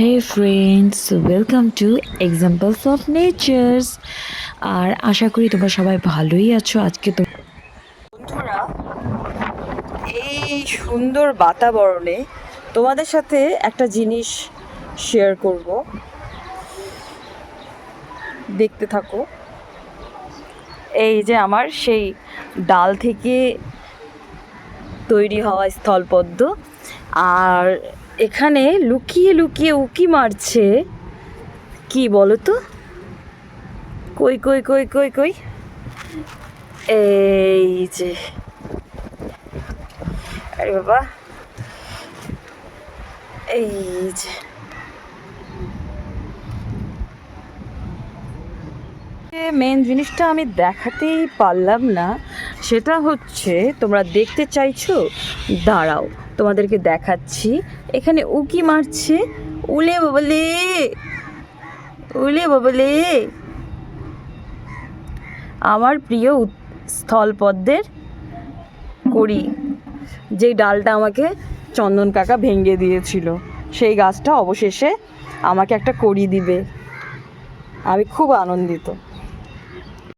Hey friends welcome to examples of natures আর আশা করি তোমরা সবাই ভালোই আছো। আজকে তো বন্ধুরা, এই সুন্দর বাতাবরণে তোমাদের সাথে একটা জিনিস শেয়ার করব। দেখতে থাকো। এই যে আমার সেই ডাল থেকে তৈরি হওয়া স্থলপদ্ম। আর এখানে লুকিয়ে লুকিয়ে উকি মারছে। কি বলো তো কই কই কই কই কই? এই যে। আরে বাবা। এই যে। মেন জিনিসটা আমি দেখাতেই পারলাম না। সেটা হচ্ছে তোমরা দেখতে চাইছো? দাঁড়াও, তোমাদেরকে দেখাচ্ছি। এখানে উকি মারছে। উলে বাবলে! উলে বাবলে! আমার প্রিয় স্থলপদ্মের করি যেই ডালটা আমাকে চন্দন কাকা ভেঙে দিয়েছিল, সেই গাছটা অবশেষে আমাকে একটা কড়ি দিবে। আমি খুব আনন্দিত।